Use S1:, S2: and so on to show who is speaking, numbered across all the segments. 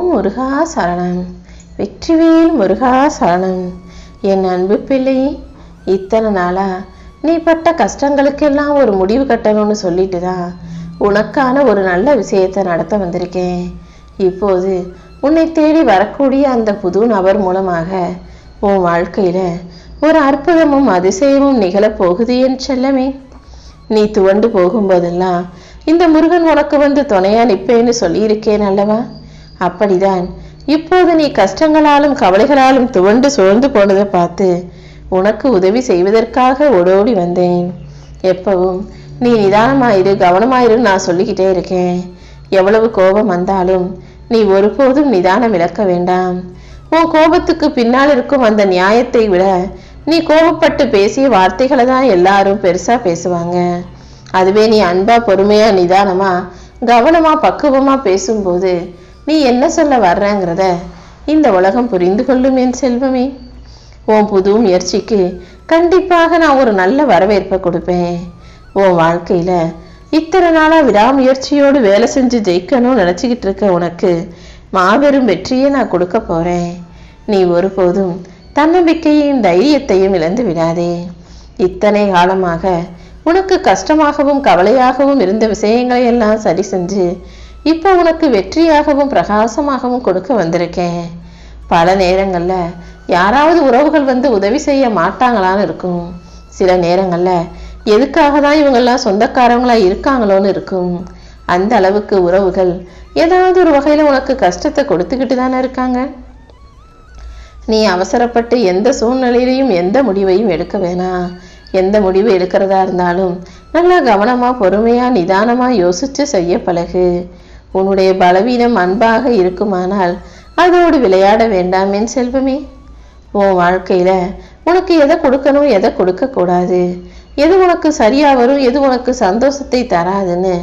S1: ஓம் முருகா சரணம் வெற்றிவேல் முருகா சரணம் என் அன்பு பிள்ளை இத்தனை நாளா நீ பட்ட கஷ்டங்களுக்கெல்லாம் ஒரு முடிவு கட்டணும்னு சொல்லிட்டு தான் உனக்கான ஒரு நல்ல விஷயத்தை நடத்த வந்திருக்கேன். இப்போது உன்னை தேடி வரக்கூடிய அந்த புது நபர் மூலமாக உன் வாழ்க்கையில ஒரு அற்புதமும் அதிசயமும் நிகழப் போகுது என் செல்லமே. நீ துவண்டு போகும்போதெல்லாம் இந்த முருகன் உனக்கு வந்து துணையா நிற்பேன்னு சொல்லியிருக்கேன் அல்லவா? அப்படிதான். இப்போது நீ கஷ்டங்களாலும் கவலைகளாலும் துவண்டு சுழந்து போனதை பார்த்து உனக்கு உதவி செய்வதற்காக ஓடோடி வந்தேன். எப்பவும் நீ நிதானமாயிரு கவனமாயிரு நான் சொல்லிக்கிட்டே இருக்கேன். எவ்வளவு கோபம் வந்தாலும் நீ ஒருபோதும் நிதானம் இழக்க வேண்டாம். உன் கோபத்துக்கு பின்னால் இருக்கும் அந்த நியாயத்தை விட நீ கோபப்பட்டு பேசிய வார்த்தைகளை தான் எல்லாரும் பெருசா பேசுவாங்க. அதுவே நீ அன்பா பொறுமையா நிதானமா கவனமா பக்குவமா பேசும்போது நீ என்ன சொல்ல வர்றங்கிறத இந்த உலகம் புரிந்து கொள்ளும் என் செல்வமே. உன் புது முயற்சிக்கு கண்டிப்பாக நான் ஒரு நல்ல வரவேற்பை கொடுப்பேன். உன் வாழ்க்கையில் இத்தனை நாளாக விடாமுயற்சியோடு வேலை செஞ்சு ஜெயிக்கணும்னு நினச்சிக்கிட்டு இருக்க உனக்கு மாபெரும் வெற்றியை நான் கொடுக்க போகிறேன் நீ ஒருபோதும் தன்னம்பிக்கையும் தைரியத்தையும் இழந்து விடாதே. இத்தனை காலமாக உனக்கு கஷ்டமாகவும் கவலையாகவும் இருந்த விஷயங்களை எல்லாம் சரி செஞ்சு இப்போ உனக்கு வெற்றியாகவும் பிரகாசமாகவும் கொடுக்க வந்திருக்கேன். பல நேரங்கள்ல யாராவது உறவுகள் வந்து உதவி செய்ய மாட்டாங்களான்னு இருக்கும். சில நேரங்கள்ல எதுக்காக தான் இவங்கெல்லாம் சொந்தக்காரங்களா இருக்காங்களோன்னு இருக்கும். அந்த அளவுக்கு உறவுகள் ஏதாவது ஒரு வகையில உனக்கு கஷ்டத்தை கொடுத்துக்கிட்டு தானே இருக்காங்க? நீ அவசரப்பட்டு எந்த சூழ்நிலையிலையும் எந்த முடிவையும் எடுக்க வேணாம் எந்த முடிவு எடுக்கிறதா இருந்தாலும் நல்லா கவனமா பொறுமையா நிதானமா யோசிச்சு செய்ய பழகு. உன்னுடைய பலவீனம் அன்பாக இருக்குமானால் அதோடு விளையாட வேண்டாம் என் செல்வமே. உன் வாழ்க்கையில உனக்கு எதை கொடுக்கணும் எதை கொடுக்க கூடாது எது உனக்கு சரியா வரும் எது உனக்கு சந்தோஷத்தை தராதுன்னு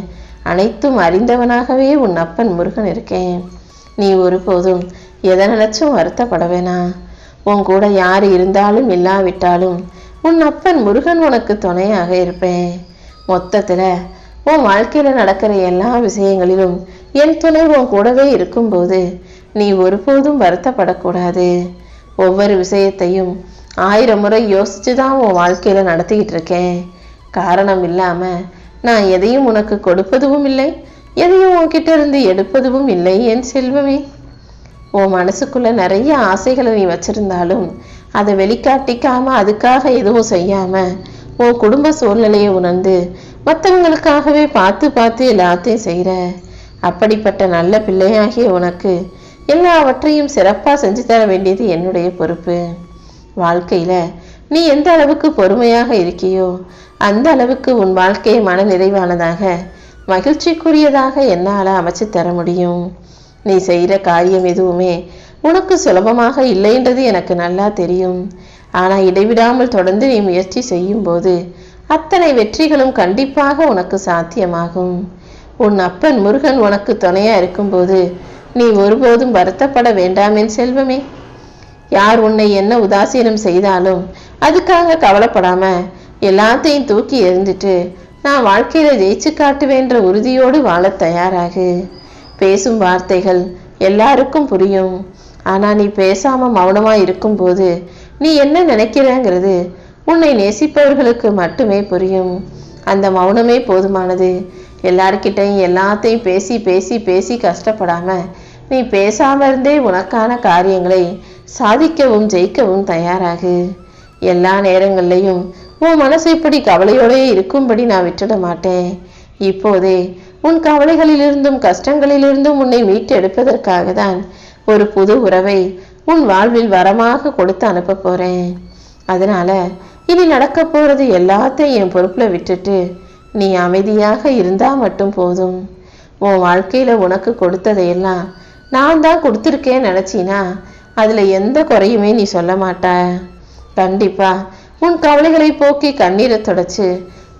S1: அனைத்தும் அறிந்தவனாகவே உன் அப்பன் முருகன் இருக்கேன். நீ ஒருபோதும் எதை நினைச்சும் வருத்தப்பட வேணாம். உன் கூட யார் இருந்தாலும் இல்லாவிட்டாலும் உன் அப்பன் முருகன் உனக்கு துணையாக இருப்பேன். மொத்தத்துல உன் வாழ்க்கையில நடக்கிற எல்லா விஷயங்களிலும் என் துணை உன் கூடவே இருக்கும்போது நீ ஒருபோதும் வருத்தப்படக்கூடாது. ஒவ்வொரு விஷயத்தையும் ஆயிரம் முறை யோசிச்சு தான் உன் வாழ்க்கையில் நடத்திக்கிட்டு இருக்கேன். காரணம் இல்லாமல் நான் எதையும் உனக்கு கொடுப்பதும் இல்லை எதையும் உன்கிட்ட இருந்து எடுப்பதும் இல்லை என் செல்வமே. உன் மனசுக்குள்ள நிறைய ஆசைகளை நீ வச்சிருந்தாலும் அதை வெளிக்காட்டிக்காம அதுக்காக எதுவும் செய்யாம உன் குடும்ப சூழ்நிலையை உணர்ந்து மற்றவங்களுக்காகவே பார்த்து பார்த்து எல்லாத்தையும் செய்கிற அப்படிப்பட்ட நல்ல பிள்ளையாகிய உனக்கு எல்லாவற்றையும் சிறப்பாக செஞ்சு தர வேண்டியது என்னுடைய பொறுப்பு. வாழ்க்கையில் நீ எந்த அளவுக்கு பொறுமையாக இருக்கியோ அந்த அளவுக்கு உன் வாழ்க்கையை மன நிறைவானதாக மகிழ்ச்சிக்குரியதாக என்னால் அமைச்சு தர முடியும். நீ செய்கிற காரியம் எதுவுமே உனக்கு சுலபமாக இல்லைன்றது எனக்கு நல்லா தெரியும். ஆனால் இடைவிடாமல் தொடர்ந்து நீ முயற்சி செய்யும்போது அத்தனை வெற்றிகளும் கண்டிப்பாக உனக்கு சாத்தியமாகும். உன் அப்பன் முருகன் உனக்கு துணையா இருக்கும்போது நீ ஒருபோதும் வருத்தப்பட வேண்டாம் என் செல்வமே. யார் உன்னை என்ன உதாசீனம் செய்தாலும் அதுக்காக கவலைப்படாம எல்லாத்தையும் தூக்கி எறிந்துட்டு நான் வாழ்க்கையில ஜெயிச்சு காட்டுவேன்ற உறுதியோடு வாழத் தயாராகு. பேசும் வார்த்தைகள் எல்லாருக்கும் புரியும். ஆனா நீ பேசாம மௌனமா இருக்கும்போது நீ என்ன நினைக்கிறேங்கிறது உன்னை நேசிப்பவர்களுக்கு மட்டுமே புரியும். அந்த மௌனமே போதுமானது. எல்லார்கிட்டையும் எல்லாத்தையும் பேசி பேசி பேசி கஷ்டப்படாமல் நீ பேசாமல் இருந்தே உனக்கான காரியங்களை சாதிக்கவும் ஜெயிக்கவும் தயாராகு. எல்லா நேரங்கள்லையும் உன் மனசு இப்படி கவலையோடே இருக்கும்படி நான் விட்டுட மாட்டேன். இப்போதே உன் கவலைகளிலிருந்தும் கஷ்டங்களிலிருந்தும் உன்னை மீட்டெடுப்பதற்காக தான் ஒரு புது உறவை உன் வாழ்வில் வரமாக கொடுத்து அனுப்ப போறேன். அதனால இனி நடக்க போறது எல்லாத்தையும் என் பொறுப்பில் விட்டுட்டு நீ அமைதியாக இருந்தா மட்டும் போதும். உன் வாழ்க்கையில உனக்கு கொடுத்ததையெல்லாம் நான் தான் கொடுத்துருக்கேன்னு நினைச்சினா அதுல எந்த குறையுமே நீ சொல்ல மாட்ட. கண்டிப்பா உன் கவலைகளை போக்கி கண்ணீரை தொடச்சு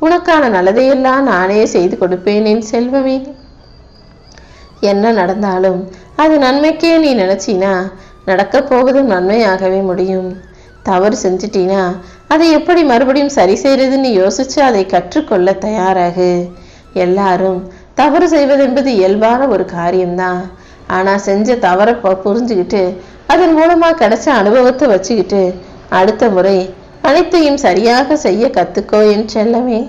S1: உனக்கான நல்லதையெல்லாம் நானே செய்து கொடுப்பேன் என் செல்வமே. என்ன நடந்தாலும் அது நன்மைக்கே நீ நினைச்சினா நடக்க போவதும் நன்மையாகவே முடியும். தவறு செஞ்சிட்டினா அதை எப்படி மறுபடியும் சரி செய்யறதுன்னு யோசிச்சு அதை கற்றுக்கொள்ள தயாராகு. எல்லாரும் தவறு செய்வது என்பது இயல்பான ஒரு காரியம்தான். ஆனால் செஞ்ச தவறை புரிஞ்சுக்கிட்டு அதன் மூலமாக கிடைச்ச அனுபவத்தை வச்சுக்கிட்டு அடுத்த முறை அனைத்தையும் சரியாக செய்ய கற்றுக்கோ என் செல்லமே.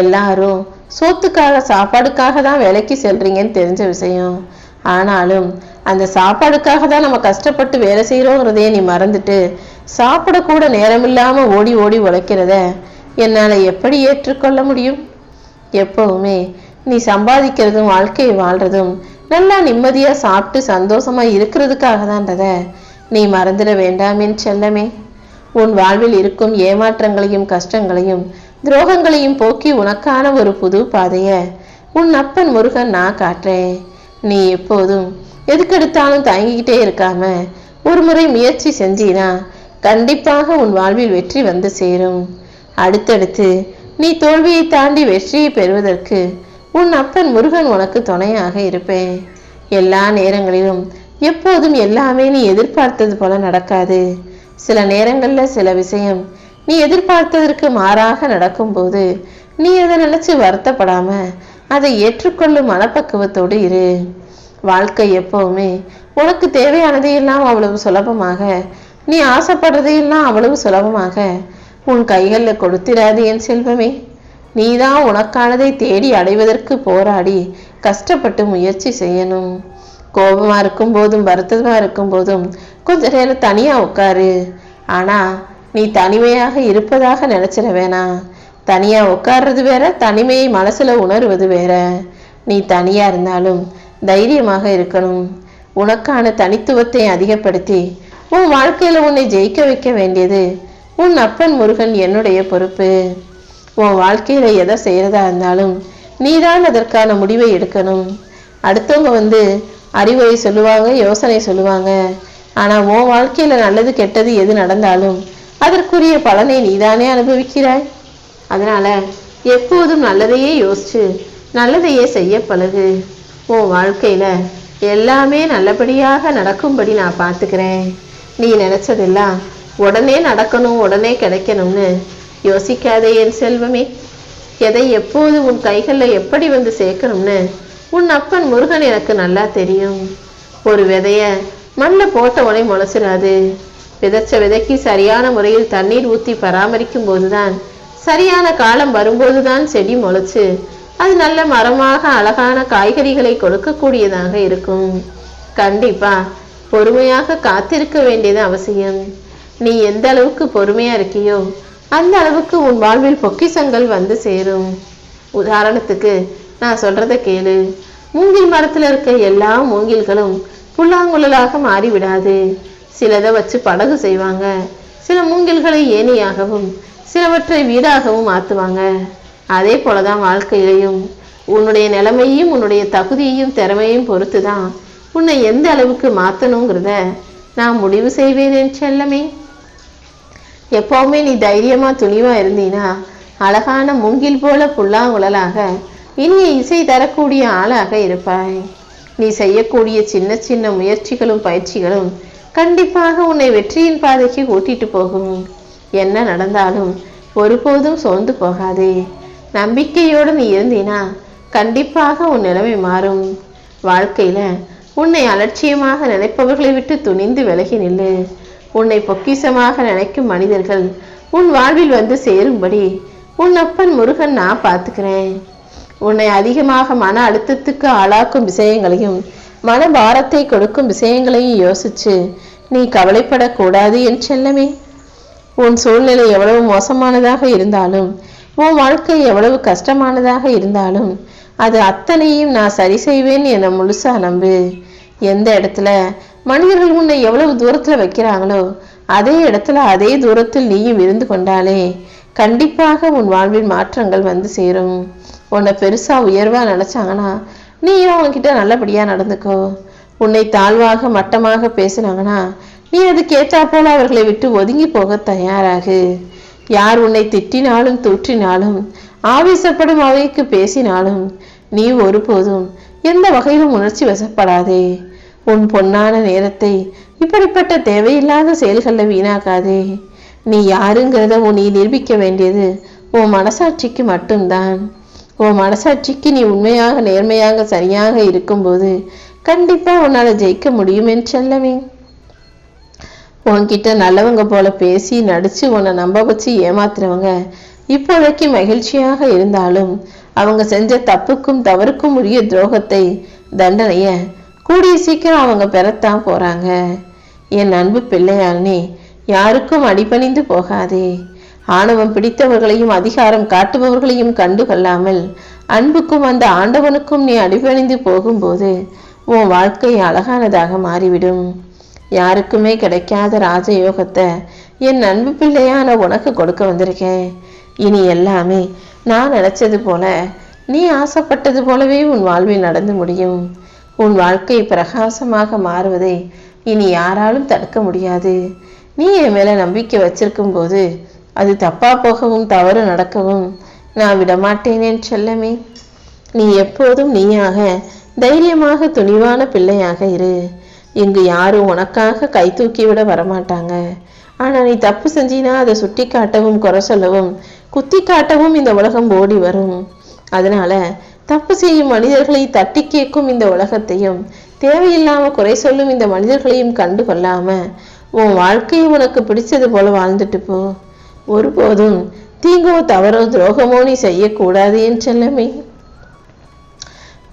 S1: எல்லாரும் சோத்துக்காக சாப்பாடுக்காக தான் வேலைக்கு செல்றீங்கன்னு தெரிஞ்ச விஷயம். ஆனாலும் அந்த சாப்பாடுக்காக தான் நம்ம கஷ்டப்பட்டு வேலை செய்கிறோங்கிறதையே நீ மறந்துட்டு சாப்பிடக்கூட நேரமில்லாமல் நேரம் ஓடி ஓடி உழைக்கிறத என்னால் எப்படி ஏற்றுக்கொள்ள முடியும்? எப்பவுமே நீ சம்பாதிக்கிறதும் வாழ்க்கையை வாழ்கிறதும் நல்லா நிம்மதியாக சாப்பிட்டு சந்தோஷமா இருக்கிறதுக்காக தான்றத நீ மறந்துட வேண்டாமேன்னு செல்லமே. உன் வாழ்வில் இருக்கும் ஏமாற்றங்களையும் கஷ்டங்களையும் துரோகங்களையும் போக்கி உனக்கான ஒரு புது பாதையை உன் அப்பன் முருகன் நான் காட்டுறேன் நீ எப்போதும் எதுக்கெடுத்தாலும் தயங்கிக்கிட்டே இருக்காம ஒரு முறை முயற்சி செஞ்சினா கண்டிப்பாக உன் வாழ்வில் வெற்றி வந்து சேரும். அடுத்தடுத்து நீ தோல்வியை தாண்டி வெற்றியை பெறுவதற்கு உன் அப்பன் முருகன் உனக்கு துணையாக இருப்பேன். எல்லா நேரங்களிலும் எப்போதும் எல்லாமே நீ எதிர்பார்த்தது போல நடக்காது. சில நேரங்களில் சில விஷயம் நீ எதிர்பார்த்ததற்கு மாறாக நடக்கும்போது நீ அதை நினைச்சு வருத்தப்படாம அதை ஏற்றுக்கொள்ளும் மனப்பக்குவத்தோடு இரு. வாழ்க்கை எப்பவுமே உனக்கு தேவையானதையெல்லாம் அவ்வளவு சுலபமாக நீ ஆசைப்படுறதையெல்லாம் அவ்வளவு சுலபமாக. உன் கைகளில் கொடுத்திடாது என் செல்வமே. நீதான் உனக்கானதை தேடி அடைவதற்கு போராடி கஷ்டப்பட்டு முயற்சி செய்யணும். கோபமா இருக்கும் போதும் வருத்தமா இருக்கும் போதும் கொஞ்ச நேரம் தனியா உட்காரு. ஆனா நீ தனிமையாக இருப்பதாக நினைச்சிட வேணாம். தனியாக உட்கார்றது வேற தனிமையை மனசில் உணர்வது வேற. நீ தனியாக இருந்தாலும் தைரியமாக இருக்கணும். உனக்கான தனித்துவத்தை அதிகப்படுத்தி உன் வாழ்க்கையில் உன்னை ஜெயிக்க வைக்க வேண்டியது உன் அப்பன் முருகன் என்னுடைய பொறுப்பு. உன் வாழ்க்கையில் எதை செய்கிறதா இருந்தாலும் நீதான் அதற்கான முடிவை எடுக்கணும். அடுத்தவங்க வந்து அறிவுரை சொல்லுவாங்க யோசனை சொல்லுவாங்க. ஆனால் உன் வாழ்க்கையில் நல்லது கெட்டது எது நடந்தாலும் அதற்குரிய பலனை நீதானே அனுபவிக்கிறாய். அதனால எப்போதும் நல்லதையே யோசிச்சு நல்லதையே செய்ய பழகு. உன் வாழ்க்கையில எல்லாமே நல்லபடியாக நடக்கும்படி நான் பார்த்துக்கிறேன். நீ நினைச்சதெல்லாம் உடனே நடக்கணும் உடனே கிடைக்கணும்னு யோசிக்காதே என் செல்வமே. எதை எப்போது உன் கைகளில் எப்படி வந்து சேர்க்கணும்னு உன் அப்பன் முருகன் எனக்கு நல்லா தெரியும். ஒரு விதைய மண்ணில் போட்ட உடனே முளைச்சிடாது விதைச்ச விதைக்கு சரியான முறையில் தண்ணீர் ஊற்றி பராமரிக்கும் போதுதான் சரியான காலம் வரும்போதுதான் செடி முளைச்சு அது நல்ல மரமாக அழகான காய்கறிகளை கொடுக்கக்கூடியதாக இருக்கும். கண்டிப்பா பொறுமையாக காத்திருக்க வேண்டியது அவசியம். நீ எந்த அளவுக்கு பொறுமையா இருக்கியோ அந்த அளவுக்கு உன் வாழ்வில் பொக்கிசங்கள் வந்து சேரும். உதாரணத்துக்கு நான் சொல்றத கேளு. மூங்கில் மரத்துல இருக்க எல்லா மூங்கில்களும் புல்லாங்குழலாக மாறிவிடாது. சிலதை வச்சு படகு செய்வாங்க. சில மூங்கில்களை ஏனியாகவும் சிலவற்றை வீடாகவும் மாற்றுவாங்க அதே போல தான் வாழ்க்கையிலையும். உன்னுடைய நிலைமையும் உன்னுடைய தகுதியையும் திறமையும் பொறுத்து தான் உன்னை எந்த அளவுக்கு மாற்றணுங்கிறத நான் முடிவு செய்வேன் என் செல்லமே. எப்போவுமே நீ தைரியமா துணிவா இருந்தீன்னா அழகான மூங்கில் போல புல்லாங்குழலாக இனிய இசை தரக்கூடிய ஆளாக இருப்பாய். நீ செய்யக்கூடிய சின்ன சின்ன முயற்சிகளும் பயிற்சிகளும் கண்டிப்பாக உன்னை வெற்றியின் பாதைக்கு கூட்டிட்டு போகும். என்ன நடந்தாலும் ஒருபோதும் சோர்ந்து போகாதே. நம்பிக்கையோடு நீ இருந்தினா கண்டிப்பாக உன் நிலைமை மாறும். வாழ்க்கையில உன்னை அலட்சியமாக நினைப்பவர்களை விட்டு துணிந்து விலகி நில்லு. உன்னை பொக்கிஷமாக நினைக்கும் மனிதர்கள் உன் வாழ்வில் வந்து சேரும்படி உன் அப்பன் முருகன் நான் பார்த்துக்கிறேன். உன்னை அதிகமாக மன அழுத்தத்துக்கு ஆளாக்கும் விஷயங்களையும் மன பாரத்தை கொடுக்கும் விஷயங்களையும் யோசிச்சு நீ கவலைப்படக்கூடாது என் செல்லமே. உன் சூழ்நிலை எவ்வளவு மோசமானதாக இருந்தாலும் உன் வாழ்க்கை எவ்வளவு கஷ்டமானதாக இருந்தாலும் அது அத்தனையும் நான் சரி செய்வேன் என முழுசா நம்பு. எந்த இடத்துல மனிதர்கள் உன்னை எவ்வளவு தூரத்துல வைக்கிறாங்களோ அதே இடத்துல அதே தூரத்தில் நீயும் இருந்து கொண்டாலே கண்டிப்பாக உன் வாழ்வில் மாற்றங்கள் வந்து சேரும். உன்னை பெருசா உயர்வா நினைச்சாங்கன்னா நீயும் அவங்ககிட்ட நல்லபடியா நடந்துக்கோ. உன்னை தாழ்வாக மட்டமாக பேசுனாங்கன்னா நீ அது கேட்டாற்போல் அவர்களை விட்டு ஒதுங்கி போக தயாராகு. யார் உன்னை திட்டினாலும் தூற்றினாலும் ஆவேசப்படும் அவைக்கு பேசினாலும் நீ ஒருபோதும் எந்த வகையிலும் உணர்ச்சி வசப்படாதே. உன் பொன்னான நேரத்தை இப்படிப்பட்ட தேவையில்லாத செயல்களில் வீணாக்காதே. நீ யாருங்கிறத உன் நீ நிரூபிக்க வேண்டியது உன் மனசாட்சிக்கு மட்டும்தான். உன் மனசாட்சிக்கு நீ உண்மையாக நேர்மையாக சரியாக இருக்கும்போது கண்டிப்பாக உன்னால் ஜெயிக்க முடியும் என் செல்லமே உன்கிட்ட நல்லவங்க போல பேசி நடிச்சு உன்னை நம்ப வச்சு ஏமாத்துறவங்க இப்போதைக்கு மகிழ்ச்சியாக இருந்தாலும் அவங்க செஞ்ச தப்புக்கும் தவறுக்கும் உரிய துரோகத்தை தண்டனைய கூடிய சீக்கிரம் அவங்க பெறத்தான் போறாங்க. என் அன்பு பிள்ளையானே யாருக்கும் அடிபணிந்து போகாதே. ஆணவம் பிடித்தவர்களையும் அதிகாரம் காட்டுபவர்களையும் கண்டு கொள்ளாமல் அன்புக்கும் அந்த ஆண்டவனுக்கும் நீ அடிபணிந்து போகும்போது உன் வாழ்க்கை அழகானதாக மாறிவிடும். யாருக்குமே கிடைக்காத ராஜயோகத்தை என் அன்பு பிள்ளையான உனக்கு கொடுக்க வந்திருக்கேன். இனி எல்லாமே நான் நினைச்சது போல நீ ஆசைப்பட்டது போலவே உன் வாழ்வில் நடந்து முடியும். உன் வாழ்க்கை பிரகாசமாக மாறுவதை இனி யாராலும் தடுக்க முடியாது. நீ என் மேல நம்பிக்கை வச்சிருக்கும் போது அது தப்பா போகவும் தவறு நடக்கவும் நான் விடமாட்டேனேன் செல்லமே. நீ எப்போதும் நீயாக தைரியமாக துணிவான பிள்ளையாக இரு. இங்கு யாரும் உனக்காக கை தூக்கி விட வரமாட்டாங்க. ஆனா நீ தப்பு செஞ்சினா அதை சுட்டி காட்டவும் குறை சொல்லவும் குத்தி காட்டவும் இந்த உலகம் ஓடி வரும். அதனால தப்பு செய்யும் மனிதர்களை தட்டி கேட்கும் இந்த உலகத்தையும் தேவையில்லாம குறை சொல்லும் இந்த மனிதர்களையும் கண்டு கொள்ளாம உன் வாழ்க்கையை உனக்கு பிடிச்சது போல வாழ்ந்துட்டு போ. ஒருபோதும் தீங்கோ தவறோ துரோகமோ நீ செய்யக்கூடாது என் செல்லமே.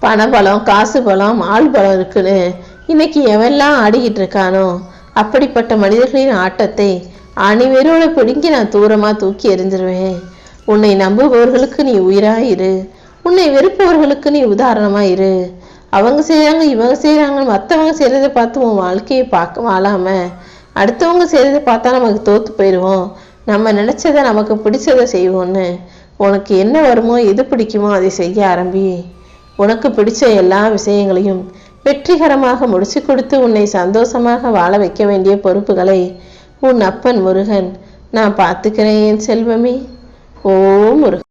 S1: பணபலம் காசு பலம் ஆள் பலம் இருக்குன்னு இன்னைக்கு எவெல்லாம் ஆடிக்கிட்டு இருக்கானோ அப்படிப்பட்ட மனிதர்களின் ஆட்டத்தை அணிவெரோட பிடுங்கி நான் தூரமாக தூக்கி எறிஞ்சிருவேன். உன்னை நம்புபவர்களுக்கு நீ உயிராயிரு உன்னை வெறுப்பவர்களுக்கு நீ உதாரணமாக இரு. அவங்க செய்கிறாங்க இவங்க செய்கிறாங்க மற்றவங்க செய்கிறத பார்த்து உன் வாழ்க்கையை பார்க்க வாழாம அடுத்தவங்க செய்கிறத பார்த்தா நமக்கு தோற்று போயிடுவோம் நம்ம நினச்சதை நமக்கு பிடிச்சதை செய்வோன்னு உனக்கு என்ன வருமோ எது பிடிக்குமோ அதை செய்ய ஆரம்பி. உனக்கு பிடிச்ச எல்லா விஷயங்களையும் வெற்றிகரமாக முடிச்சு கொடுத்து உன்னை சந்தோஷமாக வாழ வைக்க வேண்டிய பொறுப்புகளை உன் அப்பன் முருகன் நான் பார்த்துக்கிறேன் என் செல்வமே. ஓ முருகன்.